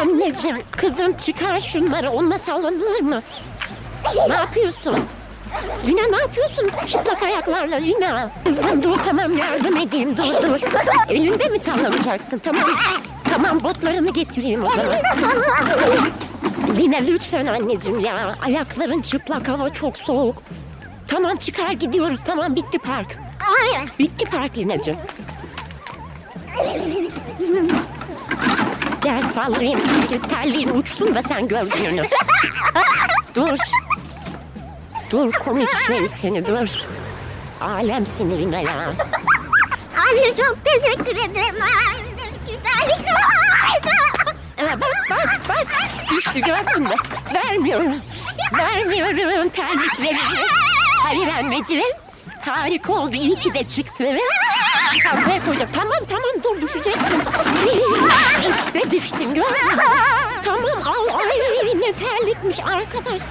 Anneciğim kızım çıkar şunları onunla sallanılır mı? Ne yapıyorsun? Lina ne yapıyorsun? Çıplak ayaklarla Lina. Kızım dur tamam yardım edeyim dur dur. Elinde mi sallanacaksın tamam. Tamam botlarını getireyim o zaman. Lina lütfen anneciğim ya. Ayakların çıplak hava çok soğuk. Tamam çıkar gidiyoruz tamam bitti park. Bitti park Lina'cığım. Gel sallayayım sekiz terliğin uçsun da sen gör gününü. dur. Dur komik şey seni dur. Alemsin Lina ya. Anne çok teşekkür ederim. Anne, Güzellik. Aa, bak bak bak. İşte gördün mü? Vermiyorum. Vermiyorum terliklerimi. Hayır anneciğim. Harika oldu. İyi ki de çıktı. Tamam tamam dur düşeceksin. Düştün? Tamam al. Ay ne terlikmiş arkadaş.